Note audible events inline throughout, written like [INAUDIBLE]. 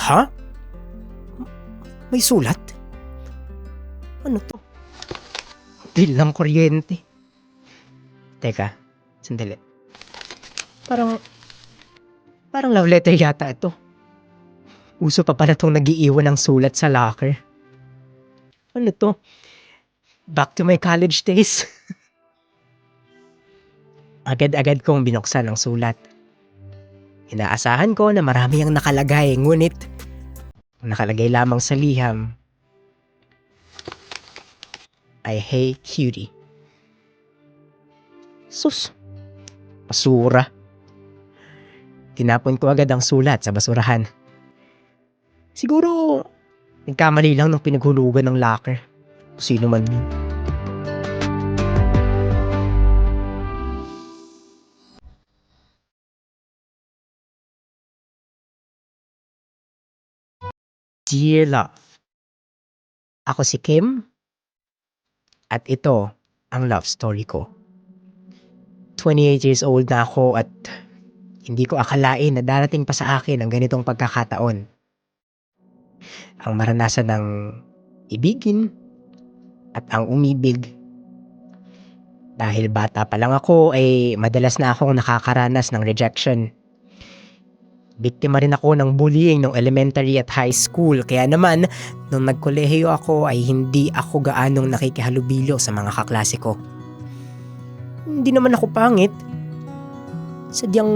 Ha? May sulat? Ano to? Bill ng kuryente. Teka, sandali. Parang, parang love letter yata ito. Uso pa pala itong nagiiwan ng sulat sa locker. Ano to? Back to my college days. [LAUGHS] Agad-agad kong binuksan ang sulat. Inaasahan ko na marami ang nakalagay, ngunit nakalagay lamang sa liham. I hate cutie. Sus, basura. Tinapon ko agad ang sulat sa basurahan. Siguro, nagkamali lang ng pinaghulugan ng locker. Sino man yun. Dear Love, Ako si Kim at ito ang love story ko. 28 years old na ako at hindi ko akalain na darating pa sa akin ang ganitong pagkakataon. Ang maranasan ng ibigin at ang umibig. Dahil bata pa lang ako ay madalas na akong nakakaranas ng rejection. Biktima rin ako ng bullying nung elementary at high school. Kaya naman, nung nagkolehiyo ako ay hindi ako gaanong nakikihalubilo sa mga kaklase ko. Hindi naman ako pangit. Sadyang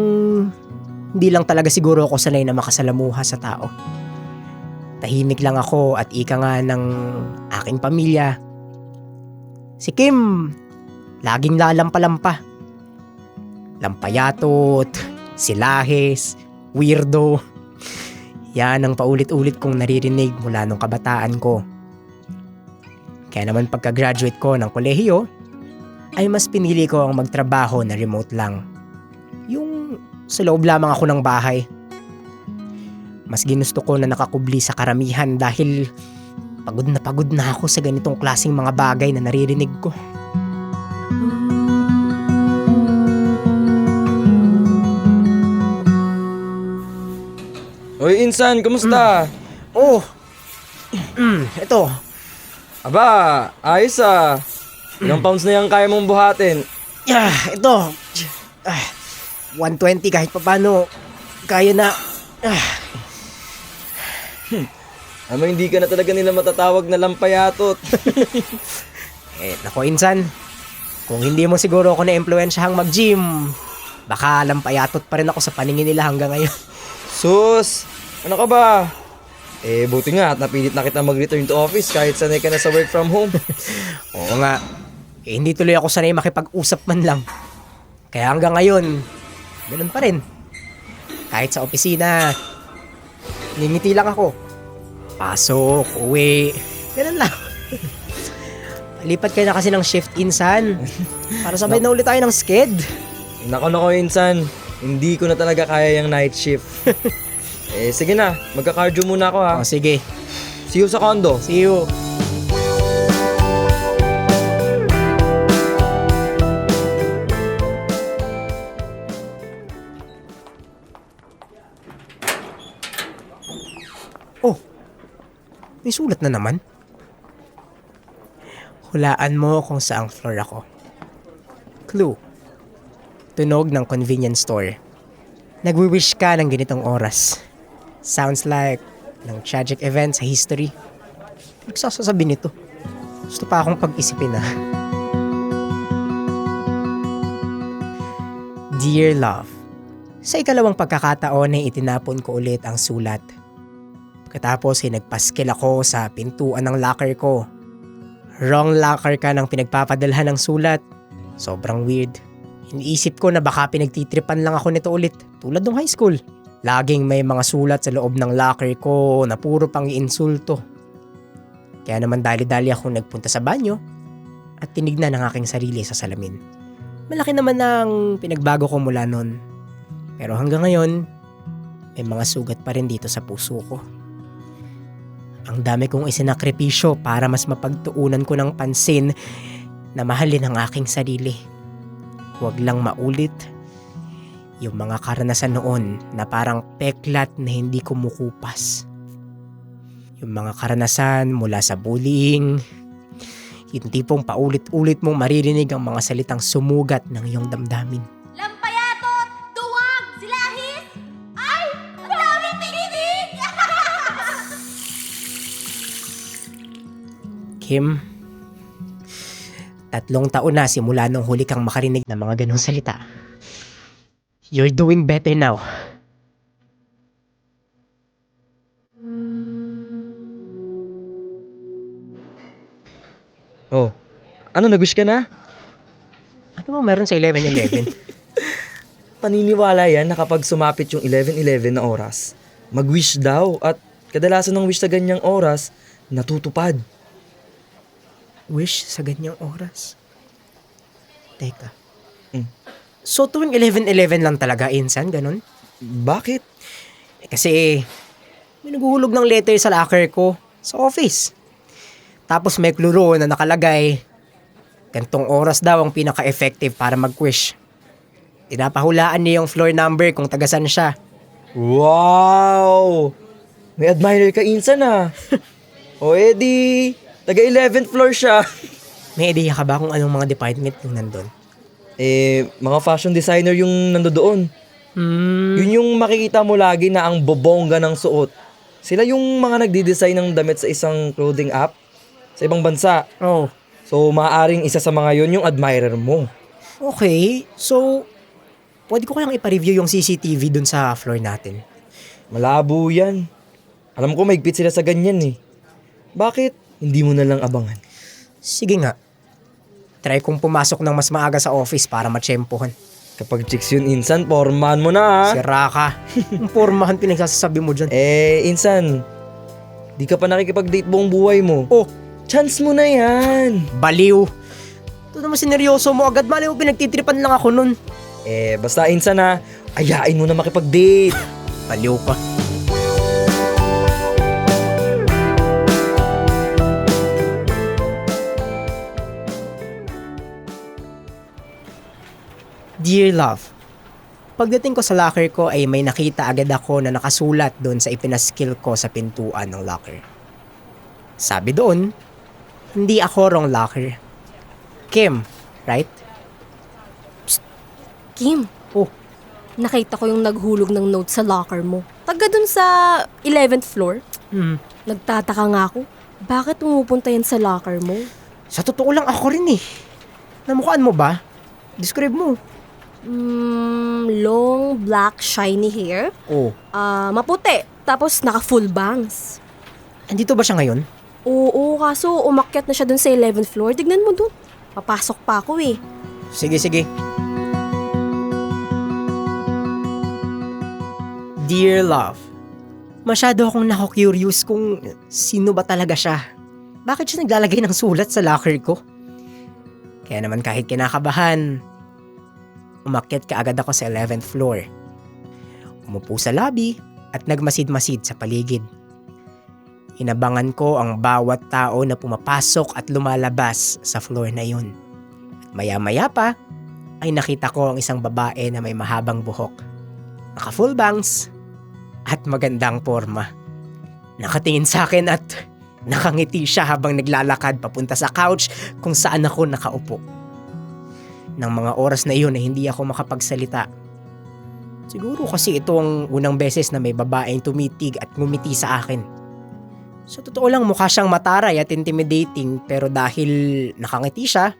hindi lang talaga siguro ako sanay na makasalamuha sa tao. Tahimik lang ako at ika nga ng aking pamilya. Si Kim, laging lalampalampa. Lampayatot, silahes, weirdo. Yan ang paulit-ulit kong naririnig mula nung kabataan ko. Kaya naman pagka-graduate ko ng kolehiyo, ay mas pinili ko ang magtrabaho na remote lang. Yung sa loob lamang ako ng bahay. Mas ginusto ko na nakakubli sa karamihan dahil pagod na pagod na ako sa ganitong klaseng mga bagay na naririnig ko. Oy, Insan, kumusta? Oh, mm, ito, Aba, ayos ah. Ilang pounds na yan kaya mong buhatin? Ah, ito. Ah, 120 kahit papano. Kaya na. Ah, Ano, hindi ka na talaga nila matatawag na lampayatot. [LAUGHS] eh, nako insan. Kung hindi mo siguro ako na-impluensyahang mag-gym, baka lampayatot pa rin ako sa paningin nila hanggang ngayon. Sus, ano ka ba? Eh, buti nga at napilit na kita mag-return to office kahit sanay ka na sa work from home. [LAUGHS] Oo nga. Eh, hindi tuloy ako sanay makipag-usap man lang. Kaya hanggang ngayon, ganun pa rin. Kahit sa opisina, ningiti lang ako. Pasok, uwi, ganun lang. [LAUGHS] Lipat ka na kasi ng shift insan. Para sabay [LAUGHS] na ulit tayo ng sked. nako nako, Insan. Hindi ko na talaga kaya yung night shift. Eh, sige na. Magka-cardio muna ako ha. O sige, See you sa condo. see you. Oh, may sulat na naman. Hulaan mo kung saang floor ako. Clue. Tunog ng convenience store. Nagwi-wish ka ng ganitong oras. Sounds like ng tragic event sa history. Nagsasasabi nito. Gusto pa akong pag-isipin ah. Dear Love, sa ikalawang pagkakataon ay itinapon ko ulit ang sulat. Pagkatapos ay nagpaskil ako sa pintuan ng locker ko. Wrong locker ka ng pinagpapadalhan ng sulat. Sobrang weird. Iniisip ko na baka pinagtitripan lang ako nito ulit, tulad ng high school. Laging may mga sulat sa loob ng locker ko na puro pang insulto. Kaya naman dali-dali akong nagpunta sa banyo at tinignan ang aking sarili sa salamin. Malaki naman ang pinagbago ko mula noon. Pero hanggang ngayon, may mga sugat pa rin dito sa puso ko. Ang dami kong isinakripisyo para mas mapagtuunan ko ng pansin na mahalin ang aking sarili. Huwag lang maulit yung mga karanasan noon na parang peklat na hindi kumukupas. Yung mga karanasan mula sa bullying. Yung tipong paulit-ulit mong maririnig ang mga salitang sumugat ng iyong damdamin. Lampayatot! Duwag! Silahis! Ay! Ang daming tinig! [LAUGHS] Kim, tatlong taon na simula nung huli kang makarinig ng mga ganong salita. You're doing better now. Oh, ano, nag-wish ka na? Ano ba meron sa 11-11? [LAUGHS] Paniniwala yan na kapag sumapit yung 11-11 na oras, mag-wish daw at kadalasan ng wish sa ganyang oras, natutupad. Wish sa ganyang oras? Teka. Mm. So tuwing 11-11 lang talaga, insan, ganun? Bakit? Eh, kasi may naguhulog ng letter sa locker ko sa office. Tapos may kluro na nakalagay, gantong oras daw ang pinaka-effective para mag-wish. Pinapahulaan niya yung floor number kung tagasan siya. Wow! May admirer ka insan ah. [LAUGHS] o edi, taga 11th floor siya. May idea ka ba kung anong mga department yung nandun? Eh, mga fashion designer yung nandoon. Hmm. Yun yung makikita mo lagi na ang bobongga ng suot. Sila yung mga nagdi-design ng damit sa isang clothing app sa ibang bansa. Oh. So, maaaring isa sa mga yun yung admirer mo. Okay. So, pwede ko kayang ipa-review yung CCTV dun sa floor natin. Malabo yan. Alam ko maigpit sila sa ganyan eh. Bakit hindi mo na lang abangan? Sige nga. Try kong pumasok ng mas maaga sa office para matsyempohan. Kapag chicks yun, insan, pormahan mo na ha. Sira ka. Ang [LAUGHS] pormahan pinagsasabi mo dyan. Eh, insan, di ka pa nakikipag-date buong buhay mo. Oh, Chance mo na yan. baliw. Ito naman sineryoso mo agad. Mali mo pinagtitripan lang ako nun. Eh, basta insan ha, ayain mo na makipag-date. Baliw ka. Dear Love, Pagdating ko sa locker ko ay may nakita agad ako na nakasulat doon sa ipinaskill ko sa pintuan ng locker. Sabi doon, hindi ako wrong locker. Kim, right? Kim, Oh, nakita ko yung naghulog ng note sa locker mo. Taga dun sa 11th floor. hmm. Nagtataka nga ako. Bakit pumupunta yan sa locker mo? Sa totoo lang ako rin eh. Namukhaan mo ba? Describe mo. Mm, long, black, shiny hair. Oh. Ah, maputi. Tapos naka-full bangs. Andito ba siya ngayon? Oo, kaso umakyat na siya dun sa 11th floor. Tignan mo dun. Papasok pa ako eh. Sige, sige. Dear Love, masyado akong nako-curious kung sino ba talaga siya. Bakit siya naglalagay ng sulat sa locker ko? Kaya naman kahit kinakabahan, umakyat ka agad ako sa 11th floor. Umupo sa lobby at nagmasid-masid sa paligid. Inabangan ko ang bawat tao na pumapasok at lumalabas sa floor na yun. Maya-maya pa, ay nakita ko ang isang babae na may mahabang buhok. Naka full bangs at magandang forma. Nakatingin sa akin at nakangiti siya habang naglalakad papunta sa couch kung saan ako nakaupo. Nang mga oras na iyon ay hindi ako makapagsalita. Siguro kasi ito ang unang beses na may babaeng tumitig at ngumiti sa akin. Sa totoo lang mukha siyang mataray at intimidating pero dahil nakangiti siya,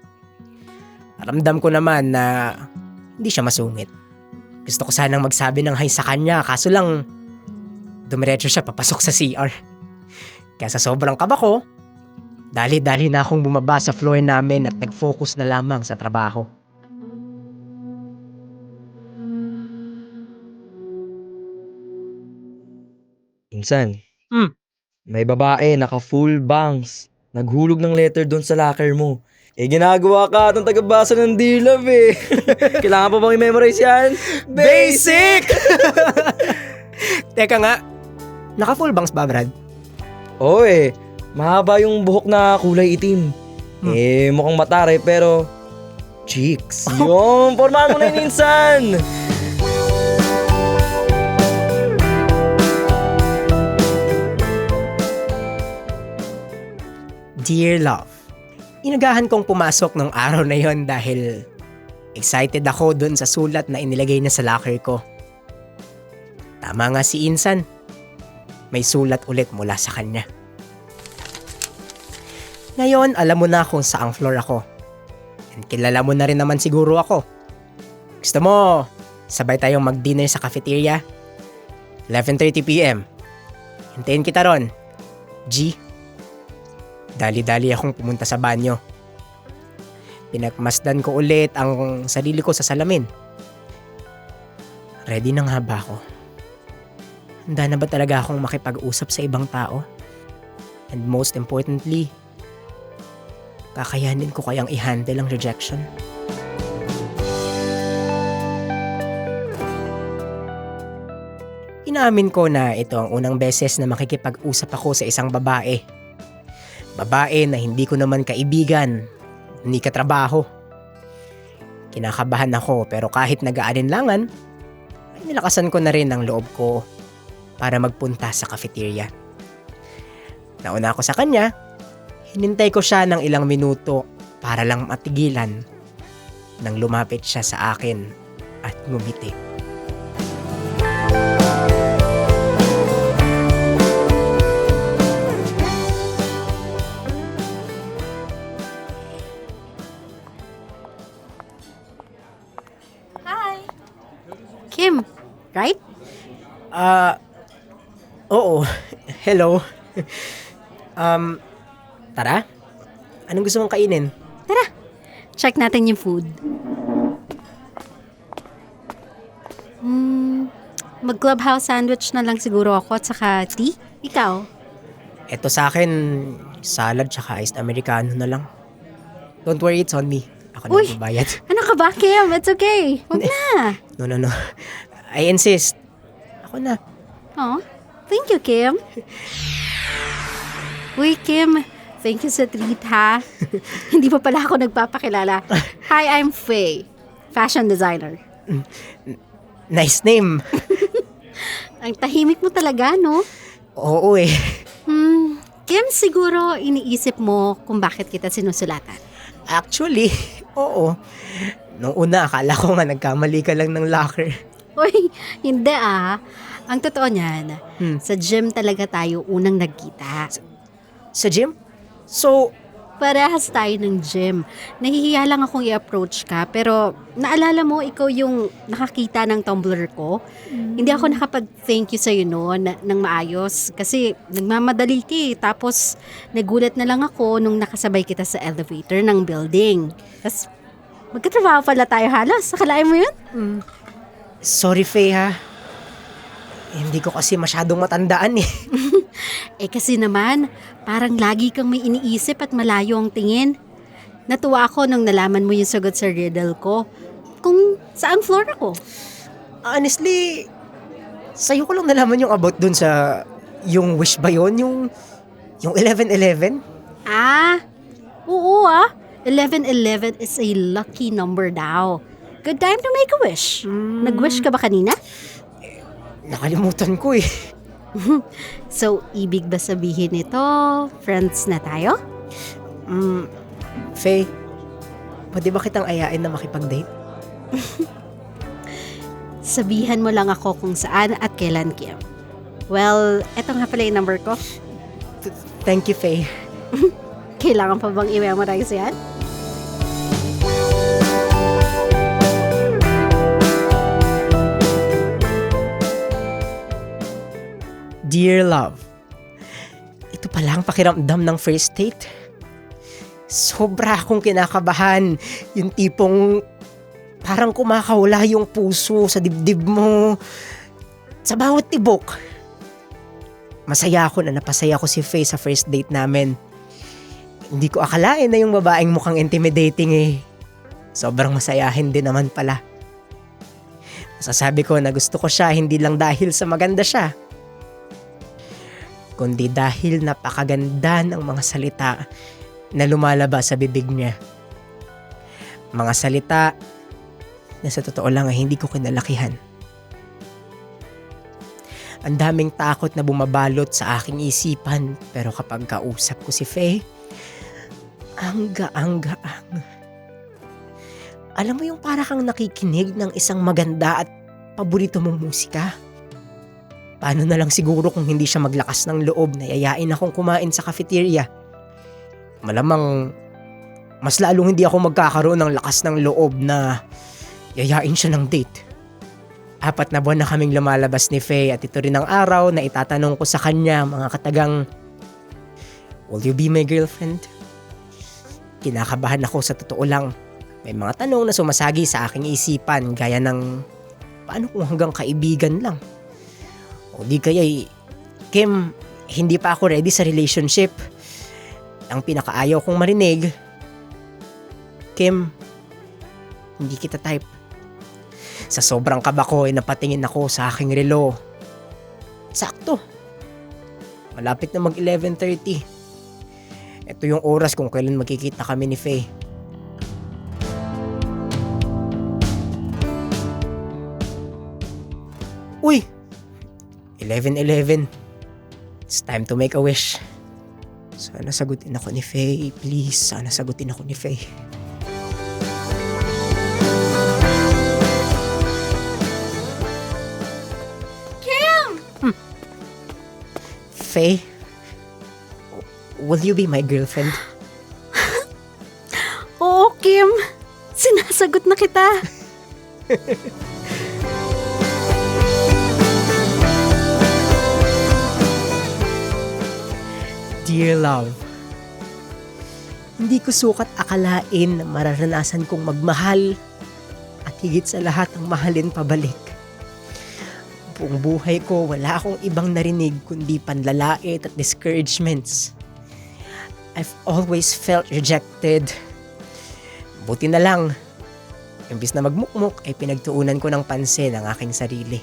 Ramdam ko naman na hindi siya masungit. Gusto ko sanang magsabi ng hi sa kanya kaso lang dumiretso siya papasok sa CR. Kaya sa sobrang kaba ko, dali-dali na akong bumaba sa floor namin at nag-focus na lamang sa trabaho. Insan, Hmm. may babae, naka full bangs. Naghulog ng letter doon sa locker mo. Eh, ginagawa ka itong tagabasa ng D-Love eh. [LAUGHS] Kailangan pa bang i-memorize yan? Basic! [LAUGHS] Teka nga, naka full bangs ba Brad? Oo eh, mahaba yung buhok na kulay itim. Hmm. Eh, mukhang matare pero cheeks. [LAUGHS] Yun, pormahan mo na yun, insan. Dear Love, inagahan kong pumasok nung araw na yon dahil excited ako dun sa sulat na inilagay na sa locker ko. Tama nga si Insan. May sulat ulit mula sa kanya. Ngayon, alam mo na kung saang floor ako. And kilala mo na rin naman siguro ako. Gusto mo, sabay tayong mag-dinner sa cafeteria? 11.30pm. Hintayin kita ron. G. Dali-dali akong pumunta sa banyo. Pinagmasdan ko ulit ang sarili ko sa salamin. Ready na nga ba ako? Handa na ba talaga akong makipag-usap sa ibang tao? And most importantly, kakayanin ko kayang i-handle ang rejection? Inamin ko na ito ang unang beses na makikipag-usap ako sa isang babae. Babae na hindi ko naman kaibigan, hindi katrabaho. Kinakabahan ako pero kahit nag-aalinlangan, nilakasan ko na rin ang loob ko para magpunta sa cafeteria. Nauna ako sa kanya, hinintay ko siya ng ilang minuto para lang matigilan nang lumapit siya sa akin at ngumiti. Ah, oo. Hello. um, tara. Anong gusto mong kainin? Check natin yung food. Hmm, mag-clubhouse sandwich na lang siguro ako at saka tea. Ikaw? Ito sa akin, salad tsaka iced americano na lang. Don't worry, it's on me. Ako na Uy! magbabayad. Ano ka ba, Kim? It's okay. Huwag [LAUGHS] na. No, no, no. I insist. Ako na. Oh, thank you, Kim. Uy, Kim. Thank you sa treat, ha? [LAUGHS] Hindi pa pala ako nagpapakilala. Hi, I'm Faye. Fashion designer. Nice name. [LAUGHS] Ang tahimik mo talaga, no? Oo eh. Hmm, Kim, siguro iniisip mo kung bakit kita sinusulatan. Actually, [LAUGHS] oo. Nung una, akala ko nga nagkamali ka lang ng locker. Uy, hindi ah. Ang totoo niyan, Hmm. sa gym talaga tayo unang nagkita. Sa gym? So, Parehas tayo ng gym. Nahihiya lang akong i-approach ka, pero naalala mo, ikaw yung nakakita ng tumbler ko. Hindi ako nakapag-thank you sa'yo noon na, ng maayos kasi nagmamadali ka eh. Tapos nagulat na lang ako nung nakasabay kita sa elevator ng building. Tapos magkatrabaho pala tayo halos. Akalain mo yun? Sorry Faye ha. Hindi ko kasi masyadong matandaan eh. [LAUGHS] Eh kasi naman, parang lagi kang may iniisip at malayo ang tingin. Natuwa ako nung nalaman mo yung sagot sa riddle ko. Kung saan floor ako. Honestly, sa'yo ko lang nalaman yung about dun sa, yung wish ba yun? Yung, yung 11-11? Ah, oo ah. 1111 is a lucky number daw. Good time to make a wish. Nag-wish ka ba kanina? Nakalimutan ko eh. [LAUGHS] So, ibig ba sabihin nito, friends na tayo? Mm, Faye, pwede ba kitang ayain na makipag-date? [LAUGHS] Sabihan mo lang ako kung saan at kailan, Kim. Well, eto nga pala yung number ko. Thank you, Faye. [LAUGHS] Kailangan pa bang i-memorize yan? Dear love, ito pala ang pakiramdam ng first date. Sobra akong kinakabahan. Yung tipong parang kumakawala yung puso sa dibdib mo. Sa bawat tibok. Masaya ako na napasaya ko si Faye sa first date namin. Hindi ko akalain na yung babaeng mukhang intimidating eh. Sobrang masayahin din naman pala. Masasabi ko na gusto ko siya hindi lang dahil sa maganda siya kundi dahil napakaganda ng mga salita na lumalabas sa bibig niya. Mga salita na sa totoo lang ay hindi ko kinalakihan. Ang daming takot na bumabalot sa aking isipan pero kapag kausap ko si Faye, Ang gaang-gaang. Alam mo yung para kang nakikinig ng isang maganda at paborito mong musika? Paano na lang siguro kung hindi siya maglakas ng loob na yayain akong kumain sa cafeteria? Malamang mas lalong hindi ako magkakaroon ng lakas ng loob na yayain siya ng date. Apat na buwan na kaming lumalabas ni Faye at ito rin ang araw na itatanong ko sa kanya mga katagang Will you be my girlfriend? Kinakabahan ako sa totoo lang. May mga tanong na sumasagi sa aking isipan gaya ng paano kung hanggang kaibigan lang? O di kaya Kim, hindi pa ako ready sa relationship. Ang pinakaayaw kong marinig, Kim, hindi kita type. Sa sobrang kaba ay napatingin ako sa aking relo. Sakto. Malapit na mag 11.30. Ito yung oras kung kailan magkikita kami ni Faye. 11.11. It's time to make a wish. Sana sagutin ako ni Faye. Please, sana sagutin ako ni Faye. Faye, will you be my girlfriend? [GASPS] Oo, Kim. Sinasagot na kita. [LAUGHS] Dear love, hindi ko sukat akalain na mararanasan kong magmahal at higit sa lahat ang mahalin pabalik. Buong buhay ko, wala akong ibang narinig kundi panlalait at discouragements. I've always felt rejected. Buti na lang, imbis na magmukmuk ay pinagtuunan ko ng pansin ang aking sarili.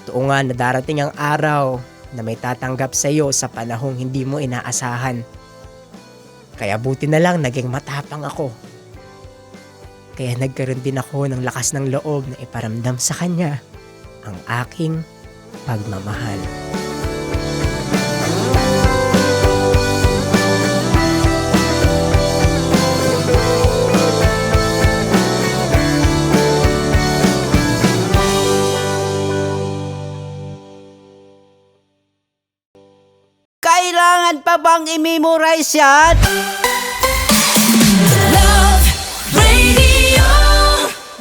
Totoo nga na darating ang araw na may tatanggap sa iyo sa panahong hindi mo inaasahan. Kaya buti na lang naging matapang ako. Kaya nagkaroon din ako ng lakas ng loob na iparamdam sa kanya ang aking pagmamahal. Bang i-memorize yan? Love Radio.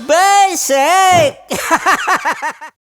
Basic! [LAUGHS]